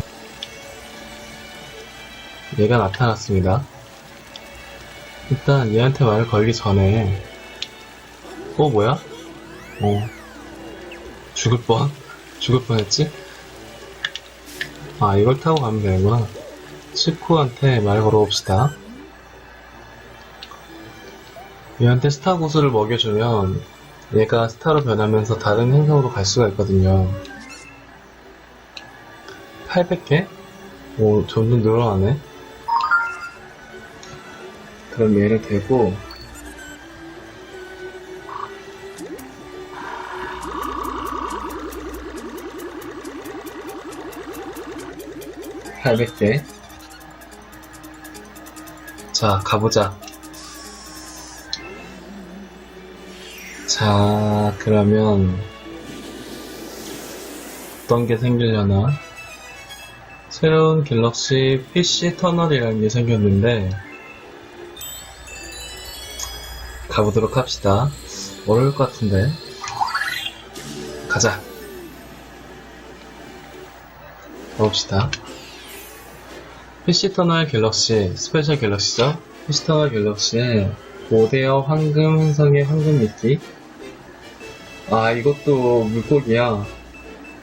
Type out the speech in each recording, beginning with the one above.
얘가 나타났습니다. 일단 얘한테 말을 걸기 전에 어 뭐야? 어 죽을 뻔 죽을 뻔했지? 아 이걸 타고 가면 되는구나 치쿠한테 말 걸어봅시다 얘한테 스타 구슬을 먹여주면 얘가 스타로 변하면서 다른 행성으로 갈 수가 있거든요 800개? 오 점점 늘어나네. 그럼 얘를 대고 (800개) 자 가보자. 자 그러면 어떤 게 생기려나 새로운 갤럭시 PC 터널이라는 게 생겼는데 가보도록 합시다. 어려울 것 같은데. 가자. 가봅시다. PC터널 갤럭시, 스페셜 갤럭시죠? PC터널 갤럭시에 고대어 황금 행성의 황금 미끼. 아, 이것도 물고기야.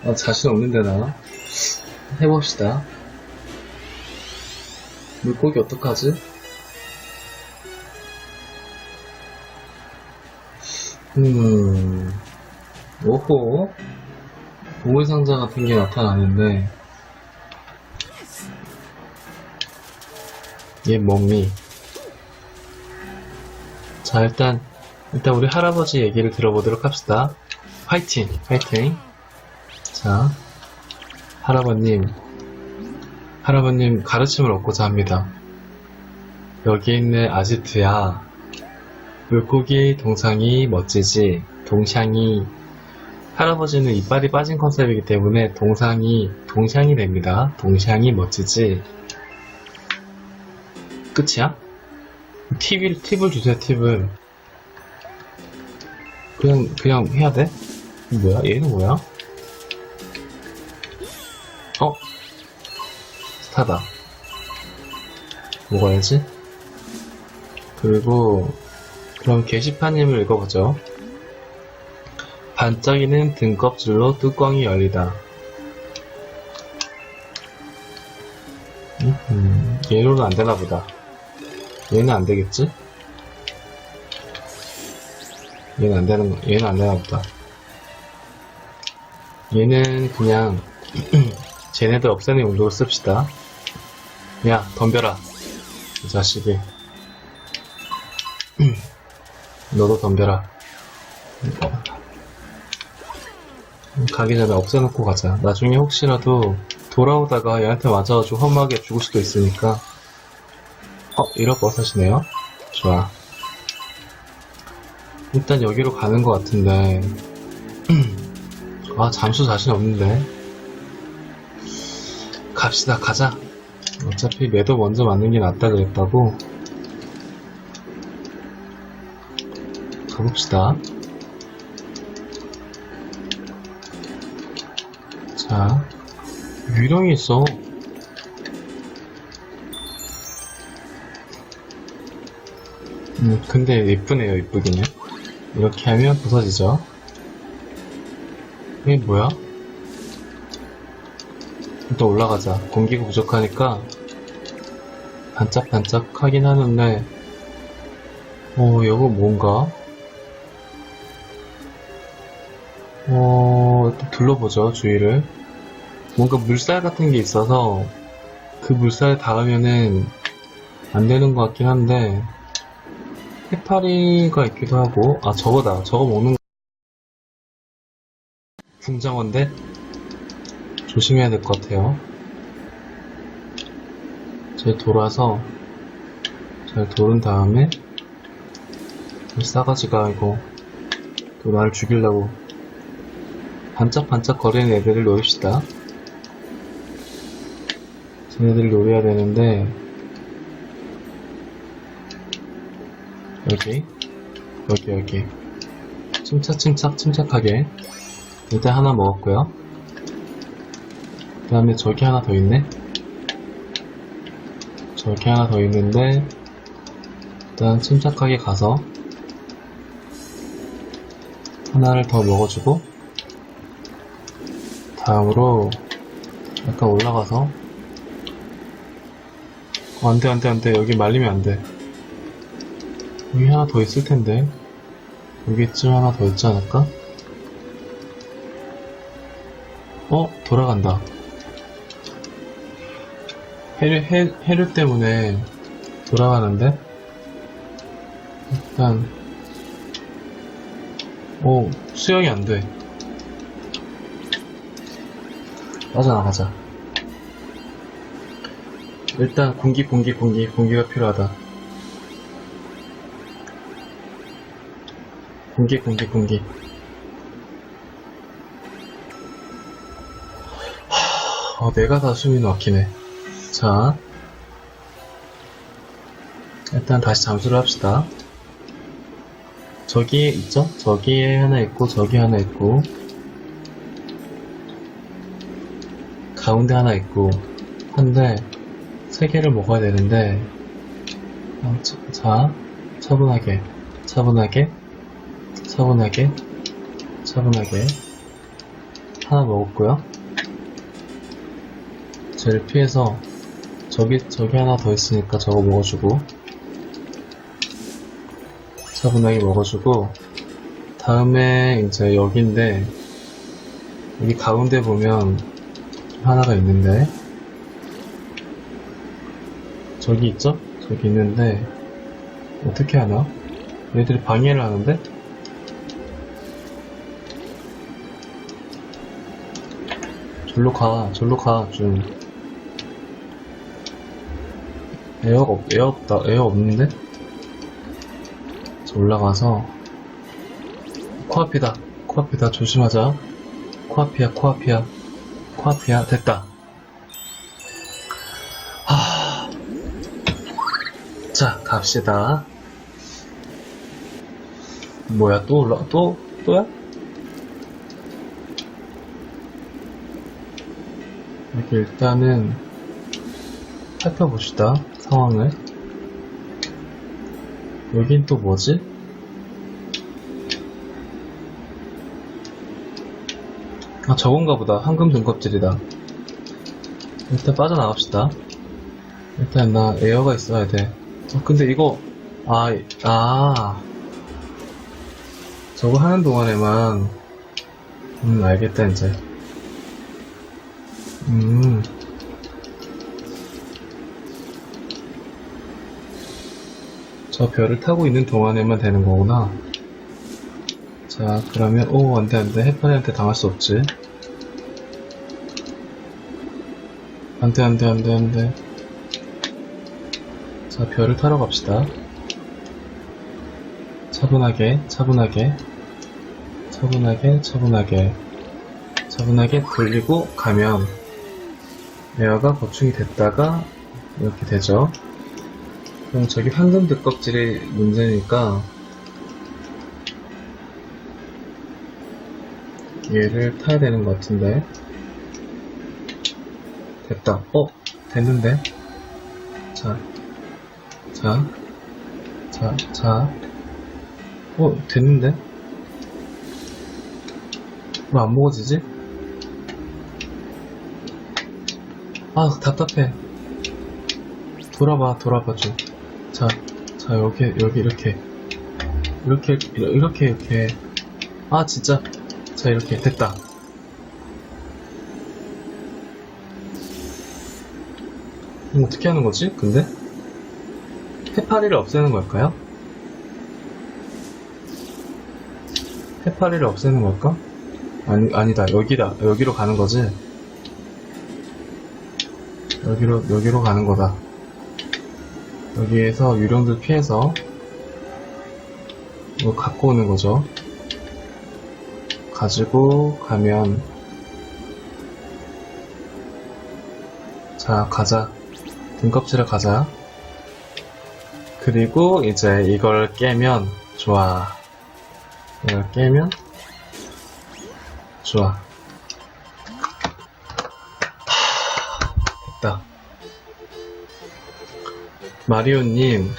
아, 자신 없는데, 나. 해봅시다. 물고기 어떡하지? 음, 오호. 보물상자 같은 게 나타나는데, 얘 몸이. 자, 일단, 일단 우리 할아버지 얘기를 들어보도록 합시다. 화이팅! 화이팅! 자, 할아버님, 할아버님 가르침을 얻고자 합니다. 여기 있는 아지트야, 물고기 동상이 멋지지, 동샹이, 할아버지는 이빨이 빠진 컨셉이기 때문에 동상이, 동샹이 됩니다. 동샹이 멋지지. 끝이야? 팁을, 팁을 주세요, 팁을. 그냥, 그냥 해야 돼? 뭐야? 얘는 뭐야? 어? 스타다. 먹어야지. 그리고, 그럼 게시판임을 읽어보죠. 반짝이는 등껍질로 뚜껑이 열리다. 음, 얘로는 안 되나 보다. 얘는 안 되겠지? 얘는 안 되는 거, 얘는 안 되나 보다. 얘는 그냥, 쟤네들 없애는 용도로 씁시다. 야, 덤벼라. 이 자식이. 너도 덤벼라. 가기 전에 없애놓고 가자. 나중에 혹시라도 돌아오다가 얘한테 맞아가지고 험하게 죽을 수도 있으니까. 어, 이럴 버섯이네요. 좋아. 일단 여기로 가는 것 같은데. 아, 잠수 자신 없는데. 갑시다, 가자. 어차피 매도 먼저 맞는 게 낫다 그랬다고. 가봅시다. 자, 유령이 있어. 음, 근데 예쁘네요, 예쁘기는. 이렇게 하면 부서지죠. 이게 뭐야? 일단 올라가자. 공기가 부족하니까 반짝반짝 하긴 하는데 어, 이거 뭔가? 어, 둘러보죠, 주위를. 뭔가 물살 같은 게 있어서 그 물살에 닿으면은 안 되는 것 같긴 한데 해파리가 있기도 하고 아 저거다 저거 먹는 거 궁정어인데 조심해야 될 것 같아요. 잘 돌아서 잘 돌은 다음에 이 싸가지가 이거 또 나를 죽이려고 반짝반짝 거리는 애들을 노립시다. 쟤네들을 노려야 되는데 여기? 여기 여기. 침착침착 침착하게 일단 하나 먹었고요 그 다음에 저기 하나 더 있네. 저기 하나 더 있는데, 일단 침착하게 가서, 하나를 더 먹어주고, 다음으로, 약간 올라가서, 어, 안 돼, 안 돼, 안 돼. 여기 말리면 안 돼. 여기 하나 더 있을 텐데. 여기쯤 하나 더 있지 않을까? 어? 돌아간다. 해류, 해, 해류 때문에 돌아가는데? 일단, 오, 수영이 안 돼. 빠져나가자. 일단 공기, 공기, 공기, 공기가 필요하다. 공기, 공기, 공기. 하, 어, 내가 다 숨이 막히네. 자. 일단 다시 잠수를 합시다. 저기에 있죠? 저기에 하나 있고, 저기 하나 있고, 가운데 하나 있고, 한데, 세 개를 먹어야 되는데, 어, 자, 자, 차분하게, 차분하게, 차분하게, 차분하게, 하나 먹었고요. 쟤를 피해서, 저기, 저기 하나 더 있으니까 저거 먹어주고, 차분하게 먹어주고, 다음에 이제 여기인데, 여기 가운데 보면 하나가 있는데, 저기 있죠? 저기 있는데, 어떻게 하나? 얘들이 방해를 하는데? 절로 가, 절로 가, 좀. 에어가 없, 에어 없다, 에어 없는데? 저 올라가서, 코앞이다, 코앞이다, 조심하자. 코앞이야, 코앞이야, 코앞이야, 됐다. 하... 자, 갑시다. 뭐야, 또 올라, 또, 또야? 일단은 살펴봅시다 상황을? 여긴 또 뭐지? 아 저건가 보다. 황금 등껍질이다. 일단 빠져나갑시다. 일단 나 에어가 있어야 돼. 아, 근데 이거 아, 아. 저거 하는 동안에만 음 알겠다 이제. 음. 저 별을 타고 있는 동안에만 되는 거구나. 자, 그러면, 오, 안 돼, 안 돼. 해파리한테 당할 수 없지. 안 돼, 안 돼, 안 돼, 안 돼. 자, 별을 타러 갑시다. 차분하게, 차분하게, 차분하게, 차분하게, 차분하게 돌리고 가면, 에어가 보충이 됐다가 이렇게 되죠. 그럼 저기 황금 등껍질이 문제니까 얘를 타야 되는 것 같은데 됐다. 어? 됐는데? 자, 자, 자, 자. 어? 됐는데? 왜 안 먹어지지? 아, 답답해. 돌아봐, 돌아봐 좀. 자, 자, 여기, 여기, 이렇게. 이렇게, 이렇게, 이렇게. 아, 진짜. 자, 이렇게. 됐다. 이거 어떻게 하는 거지, 근데? 해파리를 없애는 걸까요? 해파리를 없애는 걸까? 아니, 아니다. 여기다. 여기로 가는 거지? 여기로, 여기로 가는 거다. 여기에서 유령들 피해서 이거 갖고 오는 거죠. 가지고 가면 자, 가자. 등껍질을 가자. 그리고 이제 이걸 깨면 좋아. 이걸 깨면 좋아. 마리오님,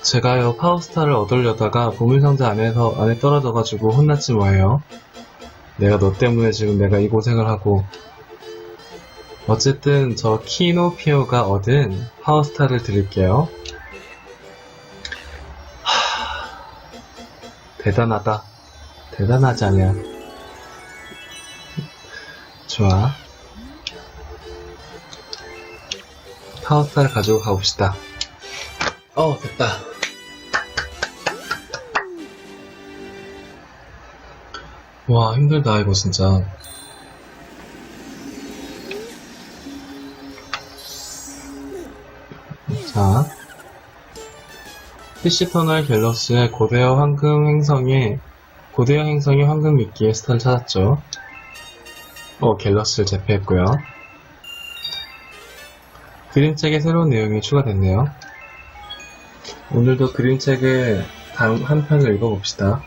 제가요 파워스타를 얻으려다가 보물상자 안에서 안에 떨어져가지고 혼났지 뭐예요. 내가 너 때문에 지금 내가 이 고생을 하고 어쨌든 저 키노피오가 얻은 파워스타를 드릴게요. 하... 대단하다. 대단하지 않냐. 좋아. 파워스타를 가지고 가봅시다. 어, 됐다. 와, 힘들다, 이거 진짜. 자. PC터널 갤럭시의 고대어 황금 행성에, 고대어 행성의 황금 미끼의 스타를 찾았죠. 어, 갤럭시를 제패했고요. 그림책에 새로운 내용이 추가됐네요. 오늘도 그림책을 단- 한 편을 읽어봅시다.